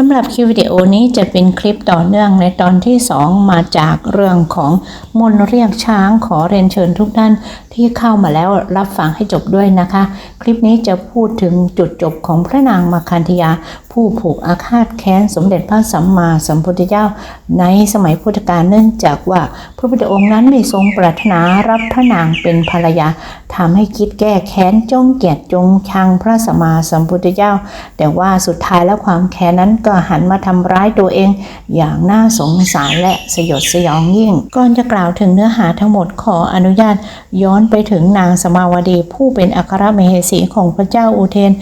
สำหรับคลิปวิดีโอนี้จะเป็นคลิปต่อเนื่องในตอนที่ 2 มาจากเรื่องของมนเรียกช้างขอเรียนเชิญทุกท่านที่เข้ามาแล้วรับฟังให้จบด้วยนะคะ คลิปนี้จะพูดถึงจุดจบของพระนางมาคันธยา ผู้ผูกอาฆาตแค้นสมเด็จพระสัมมาสัมพุทธเจ้า ในสมัยพุทธกาลเนื่องจากว่าพระพุทธองค์นั้นไม่ทรงปรารถนารับพระนางเป็นภรรยาทำให้คิดแก้แค้นจงเกียดจงชังพระสัมมาสัมพุทธเจ้า แต่ว่าสุดท้ายแล้วความแค้นนั้นก็หันมาทำร้ายตัวเอง อย่างน่าสงสารและสยดสยองยิ่ง ก่อนจะกล่าวถึงเนื้อหาทั้งหมดขออนุญาต ย้อนไปถึงนางสมาวดี ผู้เป็นอัครมเหสีของพระเจ้าอุเทน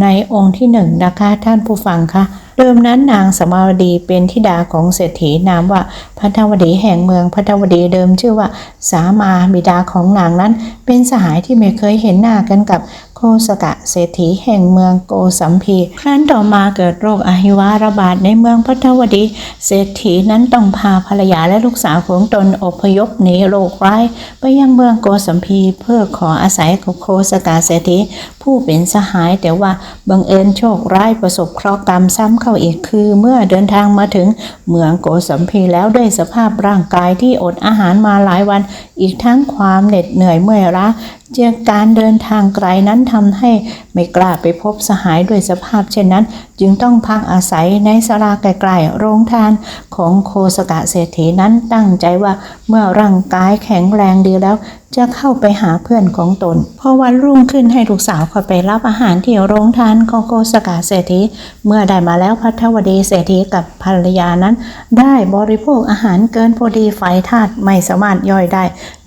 ในองค์ที่หนึ่งนะคะท่านผู้ฟังคะเดิมนั้นนางสมาวดีเป็นธิดาของเศรษฐีนามว่าพัทวดีแห่งเมืองพัทวดีเดิมชื่อว่า สามาบิดาของนางนั้น เป็นสหายที่ไม่เคยเห็นหน้ากันกับ โคสกะเศรษฐีแห่งเมืองโกสัมพีครั้นต่อมาเกิดโรคอหิวาระบาดในเมืองพัทวดี เศรษฐีนั้นต้องพาภรรยาและลูกสาวของตนอพยพหนีโรคร้าย ไปยังเมืองโกสัมพีเพื่อขออาศัยกับโคสกาเศรษฐีผู้เป็นสหายแต่ว่าบังเอิญโชคร้ายประสบเคราะห์กรรมซ้ำเข้าอีกคือ เมื่อเดินทางมาถึงเมืองโกสัมพีแล้วด้วยสภาพร่างกายที่อดอาหารมาหลายวัน อีกทั้งความเหน็ดเหนื่อยเมื่อยล้าจากการเดินทางไกลนั้นทำให้ไม่กล้าไปพบสหายด้วยสภาพเช่นนั้น จึงต้องพักอาศัยในสราไกลๆโรงทานของโคสกะเศรษฐีนั้นตั้งใจว่าเมื่อร่างกายแข็งแรงดีแล้ว จะเข้าไปหาเพื่อนของตน พอวันรุ่งขึ้นให้ลูกสาวเข้าไปรับอาหารที่โรงทานของโกสกาเศรษฐี เมื่อได้มาแล้วพัทวดีเศรษฐีกับภรรยานั้น ได้บริโภคอาหารเกินพอดีไฟธาตุไม่สามารถย่อยได้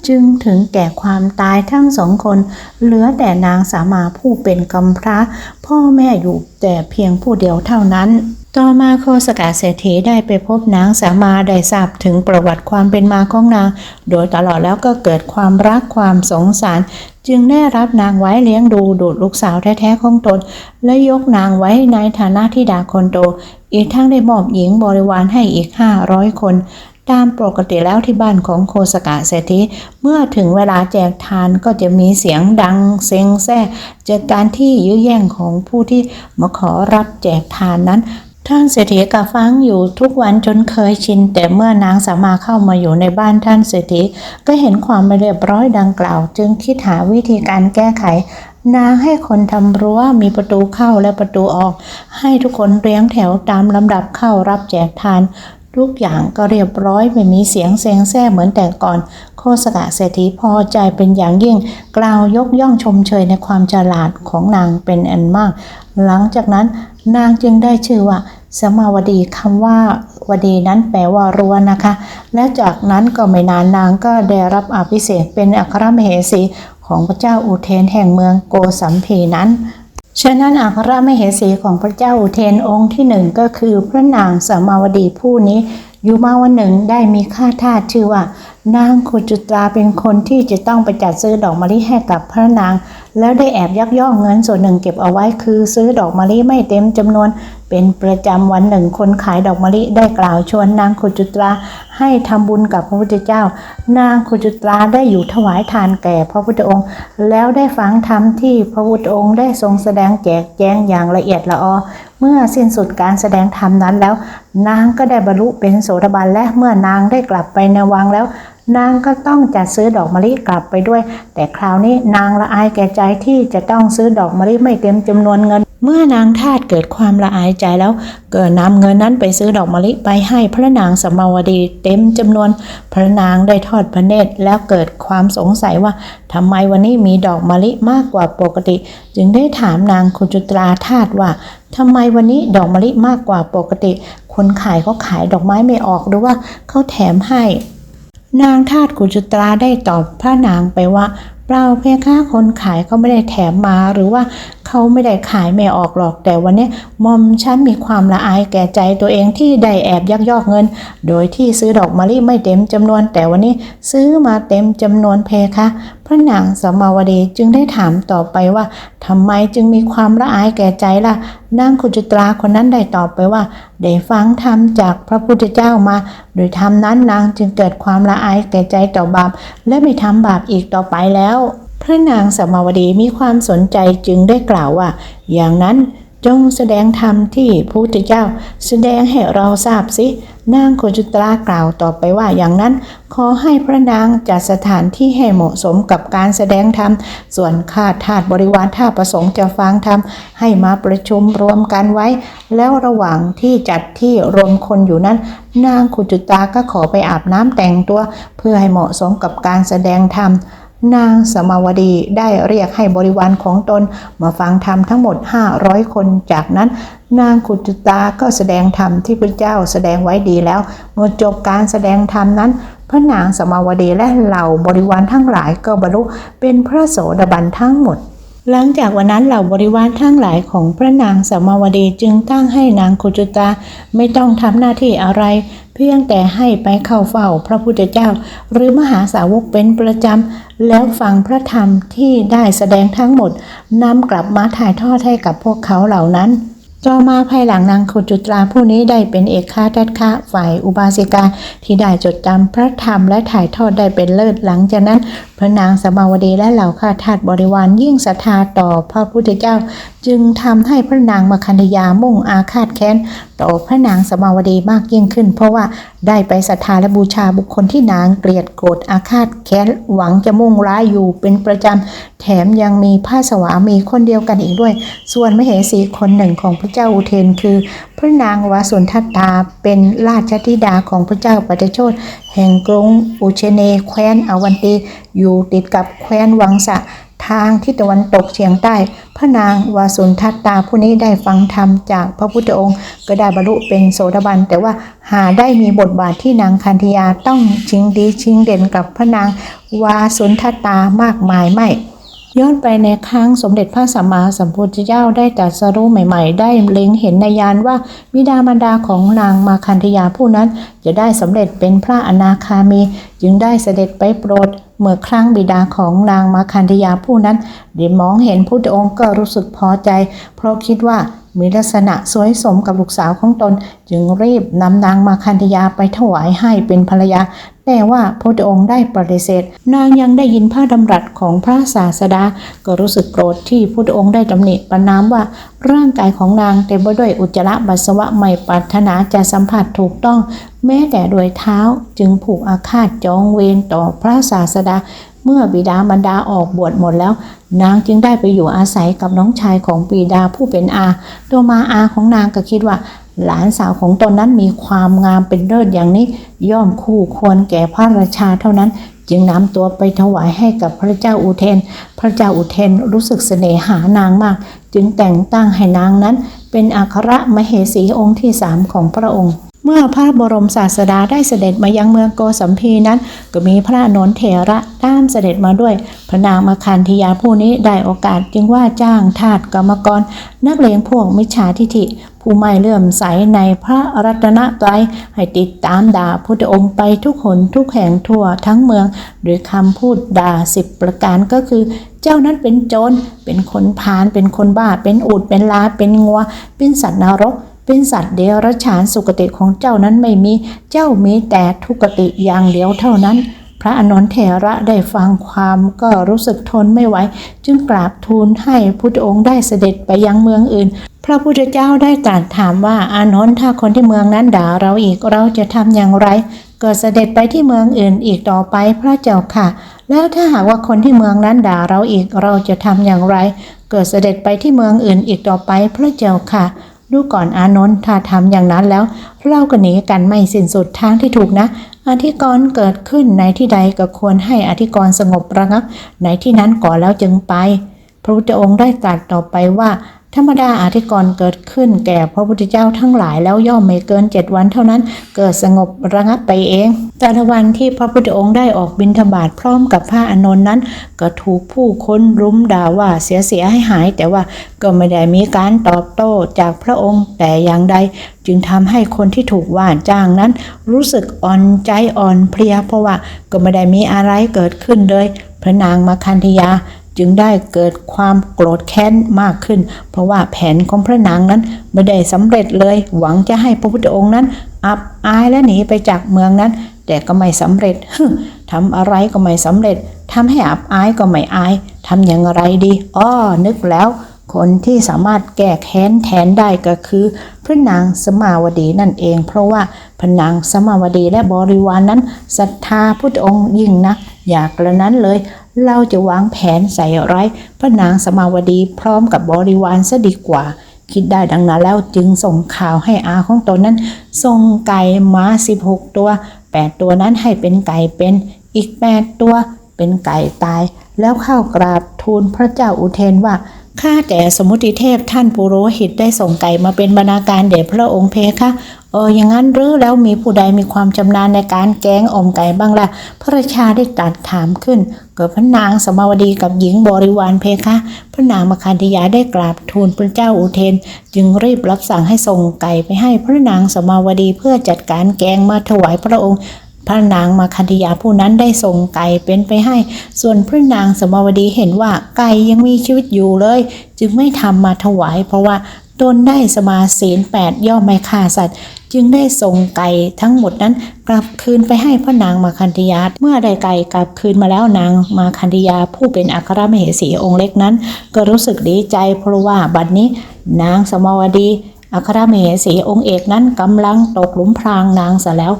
จึงถึงแก่ความตายทั้งสองคน เหลือแต่นางสามาผู้เป็นกำพร้า พ่อแม่อยู่แต่เพียงผู้เดียวเท่านั้น ต่อมาโคสกาเศรษฐีได้ไปพบนางสามาได้ทราบถึงประวัติความเป็นมาของนาง โดยตลอดแล้วก็เกิดความรักความสงสาร จึงได้รับนางไว้เลี้ยงดูดูดลูกสาวแท้ๆของตน และยกนางไว้ในฐานะที่ดาคนโต อีกทั้งได้มอบหญิงบริวารให้อีก 500 คน ตามปกติแล้วที่บ้านของโคสกะเศรษฐีเมื่อถึงเวลาแจกทานก็จะมีเสียงดังเซ็งแซ่จากการที่ยื้อแย่งของผู้ที่มาขอรับแจกทานนั้น ท่านเศรษฐีกับฟังอยู่ทุกวันจนเคยชิน แต่เมื่อนางสามาเข้ามาอยู่ในบ้านท่านเศรษฐีก็เห็นความไม่เรียบร้อยดังกล่าว จึงคิดหาวิธีการแก้ไข นางให้คนทำรั้วมีประตูเข้าและประตูออก ให้ทุกคนเรียงแถวตามลำดับเข้ารับแจกทาน ทุกอย่างก็เรียบร้อยไม่มีเสียงเซ็งแซ่เหมือนแต่ก่อน โคสกะเศรษฐีพอใจเป็นอย่างยิ่ง กล่าวยกย่องชมเชยในความฉลาดของนางเป็นอันมาก หลังจากนั้นนางจึงได้ชื่อว่า สมาวดีคำว่าวดีนั้นแปลว่ารั้วนะคะ และจากนั้นก็ไม่นานนางก็ได้รับอภิเษกเป็นอัครมเหสีของพระเจ้าอุเทนแห่งเมืองโกสัมพีนั้นฉะนั้นอัครมเหสีของพระเจ้าอุเทนองค์ที่หนึ่งก็คือพระนางสมาวดีผู้นี้อยู่มาวันหนึ่งได้มีข้าทาสชื่อว่านางขุจุตราเป็นคนที่จะต้องไปจัดซื้อดอกมะลิให้กับพระนาง แล้วได้แอบยักย่อกเงินส่วนหนึ่งเก็บเอาไว้คือซื้อดอกมะลิไม่เต็มจำนวน เป็นประจำวันหนึ่งคนขายดอกมะลิได้กล่าวชวนนางขุจุตราให้ทำบุญกับพระพุทธเจ้า นางขุจุตราได้อยู่ถวายทานแก่พระพุทธองค์ แล้วได้ฟังธรรมที่พระพุทธองค์ได้ทรงแสดงแจกแจงอย่างละเอียดละออเมื่อสิ้นสุดการแสดงธรรมนั้นแล้ว นางก็ได้บรรลุเป็นโสดาบันและเมื่อนางได้กลับไปในวังแล้ว นางก็ต้องจัดซื้อดอกมะลิกลับไปด้วย แต่คราวนี้นางละอายแก่ใจที่จะต้องซื้อดอกมะลิไม่เต็มจำนวนเงิน เมื่อนางทาสเกิดความละอายใจแล้ว เกิดนำเงินนั้นไปซื้อดอกมะลิไปให้พระนางสมาวดีเต็มจำนวน พระนางได้ทอดพระเนตรแล้วเกิดความสงสัยว่าทำไมวันนี้มีดอกมะลิมากกว่าปกติ จึงได้ถามนางคุจุตราทาสว่าทำไมวันนี้ดอกมะลิมากกว่าปกติ คนขายเขาขายดอกไม้ไม่ออกหรือว่าเขาแถมให้ นางทาตกุจุตราได้ตอบพระนางไปว่า เปล่าเพคะคนขายเขาไม่ได้แถมมาหรือว่าเขาไม่ได้ขายไม่ออกหรอกแต่วันนี้มอมฉันมีความละอายแก่ใจตัวเองที่ได้แอบยักยอกเงิน โดยที่ซื้อดอกมะลิไม่เต็มจำนวน แต่วันนี้ซื้อมาเต็มจำนวนเพคะ ระนางสมาวดีจึงได้ถามต่อไปว่าทำไมจึงมีความละอายแก่ใจล่ะนางคุจุตราคนนั้นได้ตอบไปว่าได้ฟังธรรมจากพระพุทธเจ้ามา โดยธรรมนั้นนางจึงเกิดความละอายแก่ใจต่อบาป และไม่ทำบาปอีกต่อไปแล้ว พระนางสมาวดีมีความสนใจจึงได้กล่าวว่า อย่างนั้น จงแสดงธรรมที่พระพุทธเจ้า แสดงให้เราทราบสิ นางโคจุตรากล่าวต่อไปว่าอย่างนั้น ขอให้พระนางจัดสถานที่ให้เหมาะสมกับการแสดงธรรม ส่วนข้าทาสบริวารถ้าประสงค์จะฟังธรรม ให้มาประชุมรวมกันไว้ แล้วระหว่างที่จัดที่รวมคนอยู่นั้น นางขุจุตาก็ขอไปอาบน้ำแต่งตัว เพื่อให้เหมาะสมกับการแสดงธรรม นางสมาวดีได้เรียกให้บริวารของตนมาฟังธรรมทั้งหมด 500 คน จากนั้น นางขุจุตาก็แสดงธรรมที่พระเจ้าแสดงไว้ดีแล้ว เมื่อจบการแสดงธรรมนั้นพระนางสมาวดีและเหล่าบริวารทั้งหลายก็บรรลุเป็นพระโสดาบันทั้งหมด หลังจากวันนั้นเหล่าบริวารทั้งหลายของพระนางสมาวดีจึงตั้งให้นางคุจุตาไม่ต้องทำหน้าที่อะไร เพียงแต่ให้ไปเข้าเฝ้าพระพุทธเจ้า หรือมหาสาวกเป็นประจำ แล้วฟังพระธรรมที่ได้แสดงทั้งหมดนำกลับมาถ่ายทอดให้กับพวกเขาเหล่านั้น ต่อมาภายหลังนางขุจุตราผู้นี้ได้เป็นเอกข้าทัตคะฝ่ายอุบาสิกาที่ได้จดจำพระธรรมและถ่ายทอดได้เป็นเลิศหลังจากนั้น พระนางสมาวดีและเหล่าข้าทาสบริวารยิ่งศรัทธาต่อพระพุทธเจ้า จึงทำให้พระนางมคันธยามุ่งอาฆาตแค้นต่อพระนางสมาวดีมากยิ่งขึ้น เพราะว่าได้ไปศรัทธาและบูชาบุคคลที่นางเกลียดโกรธอาฆาตแค้นหวังจะมุ่งร้ายอยู่เป็นประจำแถมยังมีพระสวามีคนเดียวกันอีกด้วย ส่วนมเหสีคนหนึ่งของพระเจ้าอุเทนคือ พระนางวาสุนทัตตาเป็นราชธิดาของพระเจ้าปฏิโชตแห่งกรุงอุเชเนแคว้นอวันตีอยู่ติดกับแคว้นวังสะทางทิศตะวันตกเฉียงใต้ พระนางวาสุนทัตตาผู้นี้ได้ฟังธรรมจากพระพุทธองค์ ก็ได้บรรลุเป็นโสดาบัน แต่ว่าหาได้มีบทบาทที่นางคันธยาต้องชิงดีชิงเด่นกับพระนางวาสุนทัตตามากมายไม่ ย้อนไปในครั้งสมเด็จพระสัมมาสัมพุทธเจ้าได้ตรัสรู้ใหม่ๆ ได้เล็งเห็นในยานว่าบิดามารดาของนางมาคันธยาผู้นั้น จะได้สำเร็จเป็นพระอนาคามี จึงได้เสด็จไปโปรด เมื่อครั้งบิดาของนางมาคันธยาผู้นั้นได้มองเห็นพุทธองค์ก็รู้สึกพอใจ เพราะคิดว่า มีลักษณะสวยสมกับลูกสาวของตน จึงรีบนำนางมาคันธยาไปถวายให้เป็นภรรยา แต่ว่าพระองค์ได้ปฏิเสธ นางยังได้ยินพระดำรัสของพระศาสดา ก็รู้สึกโกรธที่พระองค์ได้ตำหนิประนามว่าร่างกายของนางเต็มไปด้วยอุจจาระปัสสาวะไม่ปรารถนาจะสัมผัสถูกต้อง แม้แต่โดยเท้าจึงผูกอาฆาตจองเวรต่อพระศาสดา เมื่อบิดามารดาออกบวชหมดแล้ว นางจึงได้ไปอยู่อาศัยกับน้องชายของบิดาผู้เป็นอา ตัวมาอาของนางก็คิดว่า หลานสาวของตนนั้นมีความงามเป็นเลิศอย่างนี้ ย่อมคู่ควรแก่พระราชาเท่านั้น จึงนำตัวไปถวายให้กับพระเจ้าอุเทน พระเจ้าอุเทนรู้สึกเสน่หานางมาก จึงแต่งตั้งให้นางนั้น เป็นอัครมเหสีองค์ที่สามของพระองค์ เมื่อพระบรมศาสดาได้เสด็จมายังเมืองโกสัมพีนั้น ก็มีพระนนเถระตามเสด็จมาด้วย พระนางมาคันธยาผู้นี้ได้โอกาสจึงว่าจ้างทาสกรรมกร นักเลงพวกมิจฉาทิฐิ ผู้ไม่เลื่อมใสในพระรัตนตรัยให้ติดตามด่าพุทธองค์ไปทุกหนทุกแห่งทั่วทั้งเมืองโดยคำพูดด่าสิบประการก็คือเจ้านั้นเป็นโจร เป็นคนพาลเป็นคนบ้า เป็นอูดเป็นลา เป็นงัว เป็นสัตว์นรก เป็นสัตว์เดรัจฉานสุคติของเจ้านั้นไม่มี เจ้ามีแต่ทุกติอย่างเดียวเท่านั้น พระอนนท์เถระได้ฟังความก็รู้สึกทนไม่ไหว จึงกราบทูลให้พุทธองค์ได้เสด็จไปยังเมืองอื่น พระพุทธเจ้าได้ตรัสถามว่าอานนท์ถ้าคนที่เมืองนั้นด่าเราอีกเราจะทำอย่างไรก็เสด็จไปที่เมืองอื่นอีกต่อไปพระเจ้าค่ะ แล้วถ้าหากว่าคนที่เมืองนั้นด่าเราอีกเราจะทำอย่างไร เกิดเสด็จไปที่เมืองอื่นอีกต่อไปพระเจ้าค่ะ ดูก่อนอานนท์ถ้าทำอย่างนั้นแล้ว เราก็หนีกันไม่สิ้นสุดทางที่ถูกนะ อธิกรณ์เกิดขึ้นในที่ใดก็ควรให้อธิกรณ์สงบระงับในที่นั้นก่อนแล้วจึงไป พระพุทธองค์ได้ตรัสต่อไปว่า ธรรมดาอธิกรณ์เกิดขึ้นแก่พระพุทธเจ้าทั้งหลายแล้วย่อมไม่เกินเจ็ดวันเท่านั้นเกิดสงบระงับไปเอง แต่ละวันที่พระพุทธองค์ได้ออกบิณฑบาตพร้อมกับพระอานนท์นั้น ก็ถูกผู้คนรุมด่าว่าเสียเสียให้หาย แต่ว่าก็ไม่ได้มีการตอบโต้จากพระองค์แต่อย่างใด จึงทำให้คนที่ถูกว่าจ้างนั้น รู้สึกอ่อนใจอ่อนเพลียเพราะว่าก็ไม่ได้มีอะไรเกิดขึ้นเลยพระนางมาคันธยา จึงได้เกิดความโกรธแค้นมากขึ้น เพราะว่าแผนของพระนางนั้นไม่ได้สำเร็จเลย หวังจะให้พระพุทธองค์นั้น อับอายและหนีไปจากเมืองนั้น แต่ก็ไม่สำเร็จทำอะไรก็ไม่สำเร็จทำให้อับอายก็ไม่อายทำอย่างไรดีอ้อนึกแล้ว คนที่สามารถแก้แค้นแทนได้ก็คือ พระนางสมาวดีนั่นเอง เพราะว่าพระนางสมาวดีและบริวารนนั้นศรัทธาพุทธองค์ยิ่งนักอยากกระนั้นเลย เราจะวางแผนใส่ร้ายพระนางสมาวดีพร้อมกับบริวารซะดีกว่า คิดได้ดังนั้นแล้วจึงส่งข่าวให้อาของตนนั้นส่งไก่ม้า16ตัว8ตัวนั้นให้เป็นไก่เป็นอีก8ตัวเป็นไก่ตาย แล้วเข้ากราบทูลพระเจ้าอุเทนว่า ข้าแต่สมุติเทพท่านปุโรหิตได้ส่งไก่มาเป็นบรรณาการเดชพระองค์เพคะเอออย่างนั้นหรือแล้วมีผู้ใดมีความชำนาญในการแกงอมไก่บ้างล่ะ พระราชาได้ตรัสถามขึ้น เกิดพระนางสมาวดีกับหญิงบริวารเพคะ พระนางมคันธยาได้กราบทูลพระเจ้าอุเทน จึงรีบรับสั่งให้ส่งไก่ไปให้พระนางสมาวดีเพื่อจัดการแกงมาถวายพระองค์ พระนางมาคันธยาผู้นั้นได้ส่งไก่เป็นไปให้ ส่วนพระนางสมาวดีเห็นว่าไก่ยังมีชีวิตอยู่เลย จึงไม่ทำมาถวาย เพราะว่าตนได้สมาศีลแปดย่อมไม่ฆ่าสัตว์ จึงได้ส่งไก่ทั้งหมดนั้นกลับคืนไปให้พระนางมาคันธยาเมื่อได้ไก่กลับคืนมาแล้วนางมาคันธยาผู้เป็นอัครมเหสีองค์เล็กนั้น ก็รู้สึกดีใจเพราะว่าบัดนี้ นางสมาวดีอัครมเหสีองค์เอกนั้นกำลังตกหลุมพรางนางเสแล้ว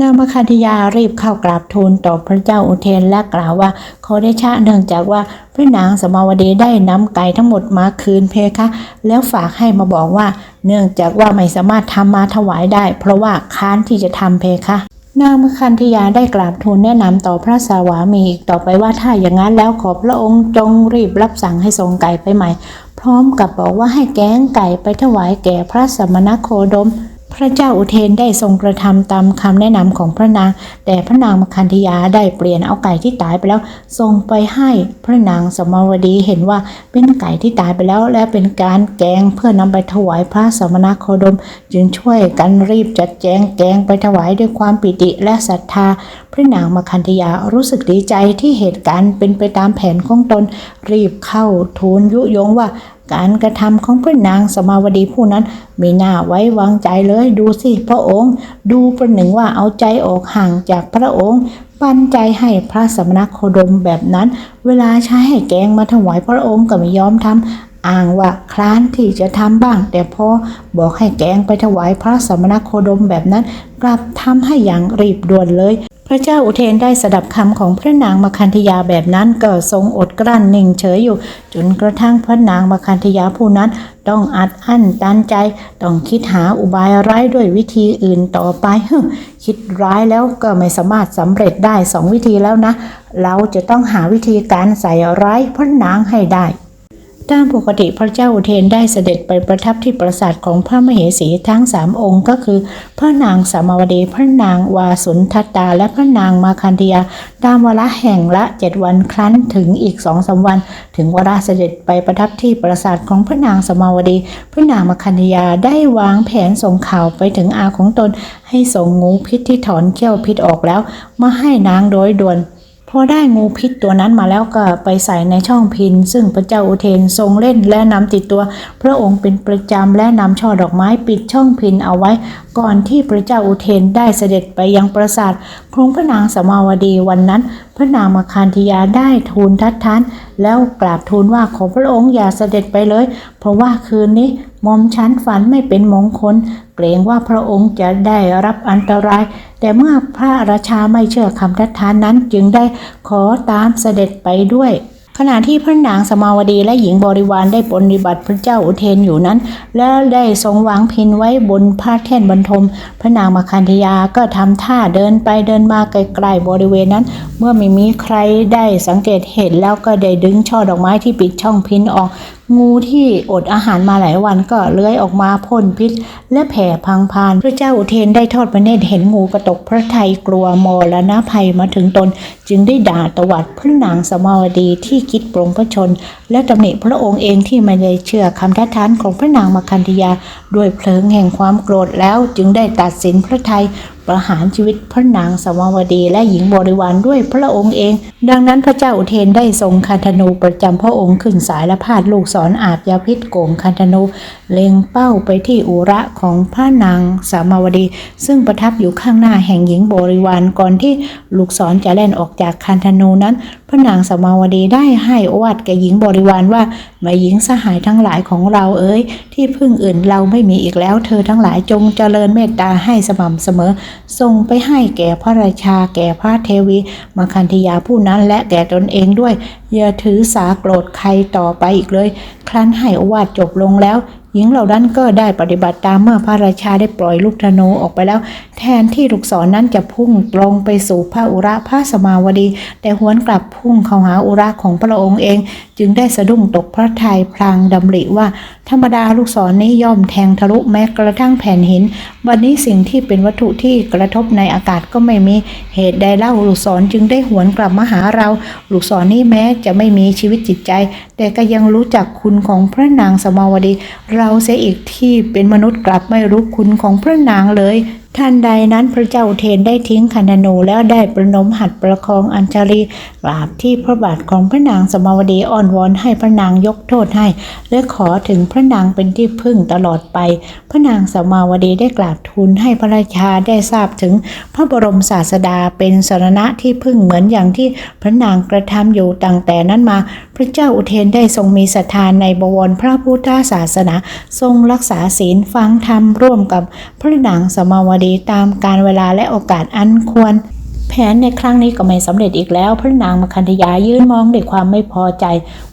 นางมคันธยารีบเข้ากราบทูลต่อพระเจ้าอุเทนและกล่าวว่าขอได้ชะเนื่องจากว่าพระนางสมาวดีได้นำไก่ทั้งหมดมาคืนเพคะ แล้วฝากให้มาบอกว่า เนื่องจากว่าไม่สามารถทำมาถวายได้ เพราะว่าค้านที่จะทำเพคะนางมคันธยาได้กราบทูลแนะนำต่อพระสาวามีอีกต่อไปว่าถ้าอย่างนั้นแล้วขอพระองค์จงรีบรับสั่งให้ส่งไก่ไปใหม่ พร้อมกับบอกว่าให้แกงไก่ไปถวายแก่พระสมณโคดม พระเจ้าอุเทนได้ทรงกระทำตามคำแนะนำของพระนาง แต่พระนางมคันธยาได้เปลี่ยนเอาไก่ที่ตายไปแล้วส่งไปให้พระนางสมาวดีเห็นว่าเป็นไก่ที่ตายไปแล้ว และเป็นการแกงเพื่อนำไปถวายพระสมณโคดม จึงช่วยกันรีบจัดแจงแกงไปถวายด้วยความปิติและศรัทธา พระนางมคันธยารู้สึกดีใจที่เหตุการณ์เป็นไปตามแผนของตนรีบเข้าทูลยุยงว่า การกระทำของพระนางสมาวดีผู้นั้นไม่น่าไว้วางใจเลยดูสิพระองค์ ดูประหนึ่งว่าเอาใจออกห่างจากพระองค์ ปันใจให้พระสมณโคดมแบบนั้น เวลาใช้ให้แกงมาถวายพระองค์ก็ไม่ยอมทำอ้างว่าคลานที่จะทำบ้าง แต่พอบอกให้แกงไปถวายพระสมณโคดมแบบนั้น กลับทำให้อย่างรีบด่วนเลย พระเจ้าอุเทนได้สดับคำของพระนางมคันธยาแบบนั้นก็ทรงอดกลั้นนิ่งเฉยอยู่ จนกระทั่งพระนางมคันธยาผู้นั้นต้องอัดอั้นตันใจ ต้องคิดหาอุบายร้ายด้วยวิธีอื่นต่อไปคิดร้ายแล้วก็ไม่สามารถสำเร็จได้สองวิธีแล้วนะ เราจะต้องหาวิธีการใส่ร้ายพระนางให้ได้ ตามปกติพระเจ้าอุเทนได้เสด็จไปประทับที่ปราสาทของพระมเหสีทั้งสามองค์ก็คือ พระนางสามาวดี พระนางวาสุนทัตตา และพระนางมาคันธยาตามวลาแห่งละเจ็ดวันครั้นถึงอีกสองสาวัน ถึงวลาเสด็จไปประทับที่ปราสาทของพระนางสามาวดี พระนางมาคันธยาได้วางแผนส่งข่าวไปถึงอาของตน ให้ส่งงูพิษที่ถอนเขี้ยวพิษออกแล้วมาให้นางโดยด่วน อได้งูพิษตัวนั้นมาแล้วก็ไปใส่ในช่องพิน ซึ่งพระเจ้าอุเทนทรงเล่นและนำติดตัว พระองค์เป็นประจำและนำช่อดอกไม้ปิดช่องพินเอาไว้ ก่อนที่พระเจ้าอุเทนได้เสด็จไปยังปราสาทของพระนางสมาวดีวันนั้น พระนางมาคานธิยาได้ทูลทัดทาน แล้วกราบทูลว่าขอพระองค์อย่าเสด็จไปเลย เพราะว่าคืนนี้มอมฉันฝันไม่เป็นมงคล เกรงว่าพระองค์จะได้รับอันตราย แต่เมื่อพระราชาไม่เชื่อคำทัดทานนั้นจึงได้ขอตามเสด็จไปด้วย ขณะที่พระนางสมาวดีและหญิงบริวารได้ปฏิบัติพระเจ้าอุเทนอยู่นั้น และได้ทรงวางพินไว้บนผ้าแท่นบรรทม พระนางมาคันธยาก็ทำท่าเดินไปเดินมาไกลๆบริเวณนั้น เมื่อไม่มีใครได้สังเกตเห็นแล้วก็ได้ดึงช่อดอกไม้ที่ปิดช่องพินออกงูที่อดอาหารมาหลายวันก็เลื้อยออกมาพ่นพิษ และแผ่พังพาน พระเจ้าอุเทนได้ทอดพระเนตรเห็นงูกระตกพระไทยกลัวมรณภัยมาถึงตน จึงได้ด่าตวัดพระนางสมาวดีที่คิดปรงพระชน และตำหนิพระองค์เองที่ไม่ได้เชื่อคำทัดทานของพระนางมาคันธยา ด้วยเพลิงแห่งความโกรธแล้วจึงได้ตัดสินพระไทย ประหารชีวิตพระนางสมาวดีและหญิงบริวารด้วยพระองค์เอง ดังนั้นพระเจ้าอุเทนได้ทรงคันธนูประจำพระองค์ขึ้นสายและพาดลูกศรอาบยาพิษโกงคันธนู เล็งเป้าไปที่อุระของพระนางสามาวดี ซึ่งประทับอยู่ข้างหน้าแห่งหญิงบริวารก่อนที่ลูกศรจะแล่นออกจากคันธนูนั้นพระนางสมาวดีได้ให้อวาทแก่หญิงบริวารว่าแม่หญิงสหายทั้งหลายของเราเอ๋ยที่พึ่งอื่นเราไม่มีอีกแล้ว เธอทั้งหลายจงเจริญเมตตาให้สม่ำเสมอส่งไปให้แก่พระราชา แก่พระเทวีมาคันธยาผู้นั้นและแก่ตนเองด้วยอย่าถือสาโกรธใครต่อไปอีกเลย ครั้นให้อวาทจบลงแล้ว หญิงเหล่านั้นก็ได้ปฏิบัติตามเมื่อพระราชาได้ปล่อยลูกธนูออกไปแล้ว แทนที่ลูกศรนนั้นจะพุ่งตรงไปสู่พระอุระพระสมาวดี แต่หวนกลับพุ่งเข้าหาอุระของพระองค์เอง จึงได้สะดุ้งตกพระทัยพลางดำริว่า ธรรมดาลูกศรนนี้ย่อมแทงทะลุแม้กระทั่งแผ่นหิน วันนี้สิ่งที่เป็นวัตถุที่กระทบในอากาศก็ไม่มีเหตุใดเล่าลูกศรจึงได้หวนกลับมาหาเรา ลูกศรนี้แม้จะไม่มีชีวิตจิตใจ แต่ก็ยังรู้จักคุณของพระนางสมาวดี เราเสียอีกที่เป็นมนุษย์กลับไม่รู้คุณของพระนางเลย ทันใดนั้นพระเจ้าเทนได้ทิ้งคันนูแล้วได้ประนมหัดประคองอัญชลีกราบที่พระบาทของพระนางสมาวดีอ้อนวอนให้พระนางยกโทษให้ และขอถึงพระนางเป็นที่พึ่งตลอดไป พระนางสมาวดีได้กราบทูลให้พระราชาได้ทราบถึงพระบรมศาสดาเป็นสรณะที่พึ่งเหมือนอย่างที่พระนางกระทำอยู่ตั้งแต่นั้นมา พระเจ้าอุเทนได้ทรงมีศรัทธาในบวรพระพุทธศาสนา ทรงรักษาศีลฟังธรรมร่วมกับพระนางสมาวดีตามการเวลาและโอกาสอันควร แผนในครั้งนี้ก็ไม่สำเร็จอีกแล้ว พระนางมคันธยายืนมองด้วยความไม่พอใจ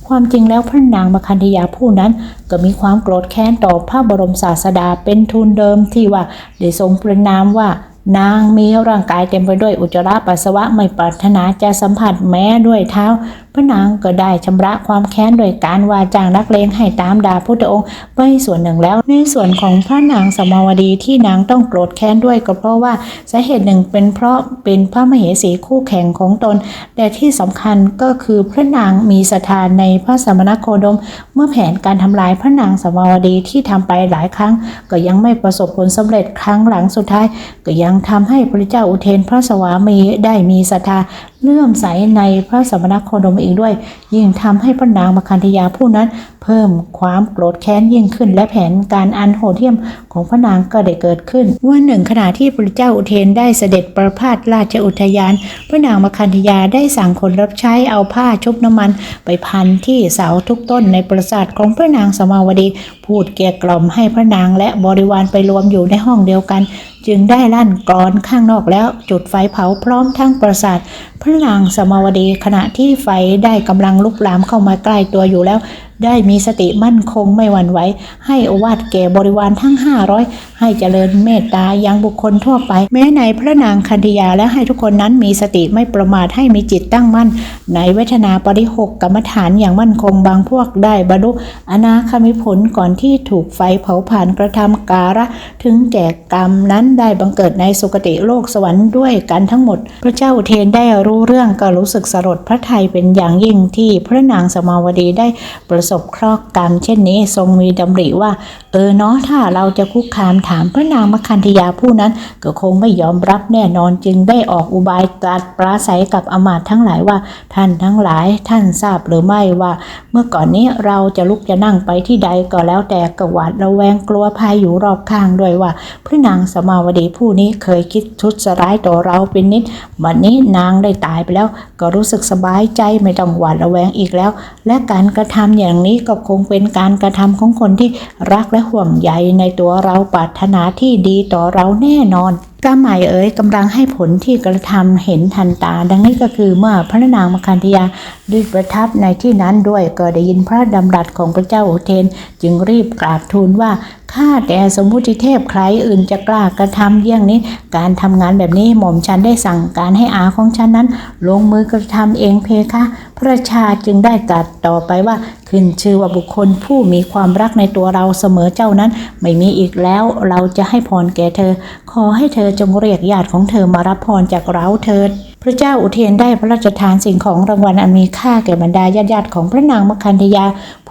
ความจริงแล้วพระนางมคันธยาผู้นั้น ก็มีความโกรธแค้นต่อพระบรมศาสดาเป็นทุนเดิมที่ว่าได้ทรงประนามว่านางมีร่างกายเต็มไปด้วยอุจจาระปัสสาวะไม่ปรารถนาจะสัมผัสแม้ด้วยเท้า พระนางก็ได้ชำระความแค้นโดยการว่าจ้างนักเลงให้ตามดาพุทธองค์ไว้ส่วนหนึ่งแล้ว ในส่วนของพระนางสมาวดีที่นางต้องโกรธแค้นด้วยก็เพราะว่าสาเหตุหนึ่งเป็นเพราะเป็นพระมเหสีคู่แข่งของตน แต่ที่สำคัญก็คือพระนางมีศรัทธาในพระสมณโคดม เมื่อแผนการทำลายพระนางสมาวดีที่ทำไปหลายครั้ง ก็ยังไม่ประสบผลสำเร็จครั้งหลังสุดท้าย ก็ยังทำให้พระเจ้าอุเทนพระสวามีได้มีศรัทธา เลื่อมใสในพระสมณโคดมอีกด้วย ยิ่งทำให้พระนางมคันธยาผู้นั้น เพิ่มความโกรธแค้นยิ่งขึ้น และแผนการอันโหดเหี้ยมของพระนางก็ได้เกิดขึ้น วันหนึ่งขณะที่พระเจ้าอุเทนได้เสด็จประพาสราชอุทยาน พระนางมคันธยาได้สั่งคนรับใช้เอาผ้าชุบน้ำมัน ไปพันที่เสาทุกต้นในปราสาทของพระนางสมาวดี พูดเกลี้ยกล่อมให้พระนางและบริวารไปรวมอยู่ในห้องเดียวกัน จึงได้ลั่นกรอนข้างนอกแล้วจุดไฟเผาพร้อมทั้งปราสาทพระนางสมาวดีขณะที่ไฟได้กำลังลุกลามเข้ามาใกล้ตัวอยู่แล้วได้มีสติมั่นคงไม่หวั่นไหว ให้อวาทแก่บริวารทั้ง 500 ให้เจริญเมตตายังบุคคลทั่วไป แม้ในพระนางคันธยาและให้ทุกคนนั้นมีสติไม่ประมาทให้มีจิตตั้งมั่น ในเวทนาปริหกกรรมฐานอย่างมั่นคงบางพวกได้บรรลุอนาคามิผลก่อนที่ถูกไฟเผาผ่านกระทำการะ ถึงแก่กรรมนั้นได้บังเกิดในสุคติโลกสวรรค์ด้วยกันทั้งหมด พระเจ้าอุเทนได้รู้เรื่องก็รู้สึกสลดพระทัยเป็นอย่างยิ่งที่พระนางสมาวดีได้ประสบเคราะห์กรรมเช่นนี้ทรงมีดำริว่า เออเนาะถ้าเราจะคุกคามถามพระนางมคันธยาผู้นั้น ก็คงไม่ยอมรับแน่นอนจึงได้ออกอุบายตรัสปราศัยกับอมาตย์ทั้งหลายว่า ท่านทั้งหลายท่านทราบหรือไม่ว่า เมื่อก่อนนี้เราจะลุกจะนั่งไปที่ใดก็แล้วแต่กวาดระแวงกลัวภัยอยู่รอบข้างด้วยว่า พระนางสมาวดีผู้นี้เคยคิดทุจร้ายต่อเราเป็นนิดบัดนนี้นางได้ตายไปแล้ว ก็รู้สึกสบายใจไม่ต้องหวาดระแวงอีกแล้ว และการกระทำอย่างางนี้ก็คงเป็นการกระทำของคนที่รักและห่วงใยในตัวเราปรารถนาที่ดีต่อเราแน่นอนกาหมายเอ๋ยกำลังให้ผลที่กระทำเห็นทันตา ดังนี้ก็คือเมื่อพระนางมคันธยาได้ประทับในที่นั้นด้วยก็ได้ยินพระดำรัสของพระเจ้าอุเทน จึงรีบกราบทูลว่าข้าแต่สมุติเทพใครอื่นจะกล้ากระทำเยี่ยงนี้ การทำงานแบบนี้หม่อมฉันได้สั่งการให้อาของฉันนั้น ลงมือกระทำเองเพคะ พระชาจึงได้ตรัสต่อไปว่า ขึ้นชื่อว่าบุคคลผู้มีความรักในตัวเราเสมอเจ้านั้น ไม่มีอีกแล้วเราจะให้พรแก่เธอ ขอให้เธอจงเรียกญาติของเธอมารับพรจากเราเถิดพระเจ้าอุเทนได้พระราชทานสิ่งของรางวัลอันมีค่าแก่บรรดาญาติๆของพระนางมคันธยา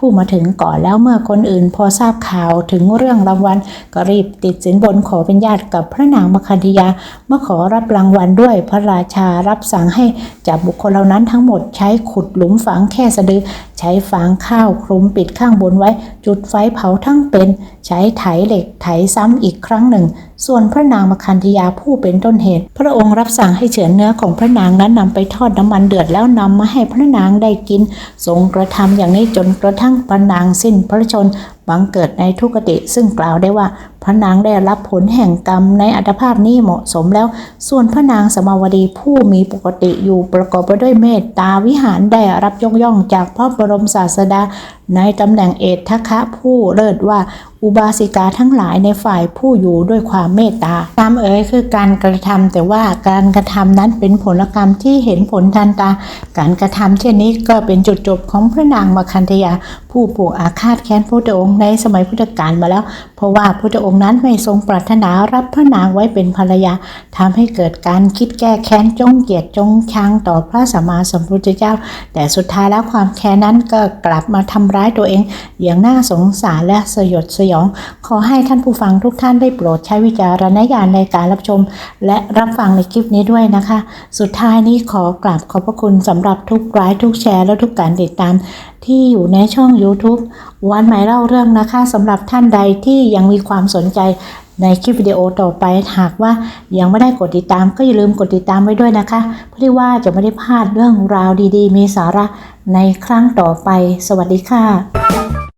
ผู้มาถึงก่อนแล้วเมื่อคนอื่นพอทราบข่าวถึงเรื่องรางวัลก็รีบติดสินบนขอเป็นญาติกับพระนางมคันธยาเมื่อขอรับรางวัลด้วยพระราชารับสั่งให้จับบุคคลเหล่านั้นทั้งหมดใช้ขุดหลุมฝังแค่สะดือ ใช้ฟางข้าวคลุมปิดข้างบนไว้ จุดไฟเผาทั้งเป็น ใช้ไถเหล็กไถซ้ำอีกครั้งหนึ่ง ส่วนพระนางมคันธยาผู้เป็นต้นเหตุ พระองค์รับสั่งให้เฉือนเนื้อของพระนางนั้นนำไปทอดน้ำมันเดือดแล้วนำมาให้พระนางได้กิน ทรงกระทำอย่างนี้จนกระทั่งพระนางสิ้นพระชนบังเกิดในทุกติซึ่งกล่าวได้ว่าพระนางได้รับผลแห่งกรรมในอัตภาพนี้เหมาะสมแล้ว ส่วนพระนางสมาวดีผู้มีปกติอยู่ประกอบไปด้วยเมตตาวิหารได้รับยกย่องจากพระบรมศาสดา ในตำแหน่งเอตทคะผู้เลิศว่า อุบาสิกาทั้งหลายในฝ่ายผู้อยู่ด้วยความเมตตาตามเอ๋ยคือการกระทำแต่ว่าการกระทำนั้นเป็นผลกรรมที่เห็นผลทันตา การกระทำเช่นนี้ก็เป็นจุดจบของพระนางมคันธยา ผู้ผูกอาฆาตแค้นพระองค์ในสมัยพุทธกาลมาแล้ว เพราะว่าพระองค์นั้นไม่ทรงปรารถนารับพระนางไว้เป็นภรรยาทำให้เกิดการคิดแก้แค้นจงเกลียดจงชังต่อพระสัมมาสัมพุทธเจ้า แต่สุดท้ายแล้วความแค้นนั้นก็กลับมาทำร้ายตัวเอง อย่างน่าสงสารและสยดสยองขอให้ท่านผู้ฟังทุกท่านได้โปรดใช้วิจารณญาณในการรับชม และรับฟังในคลิปนี้ด้วยนะคะ สุดท้ายนี้ขอกราบขอบพระคุณสำหรับทุกไลค์ทุกแชร์และทุกการติดตาม ที่อยู่ในช่อง YouTube วันใหม่เล่าเรื่องนะคะสำหรับท่านใดที่ยังมีความสนใจในคลิปวิดีโอต่อไปหากว่ายังไม่ได้กดติดตามก็อย่าลืมกดติดตามไว้ด้วยนะคะ เพื่อที่ว่าจะไม่ได้พลาดเรื่องราวดีๆ มีสาระในครั้งต่อไป สวัสดีค่ะ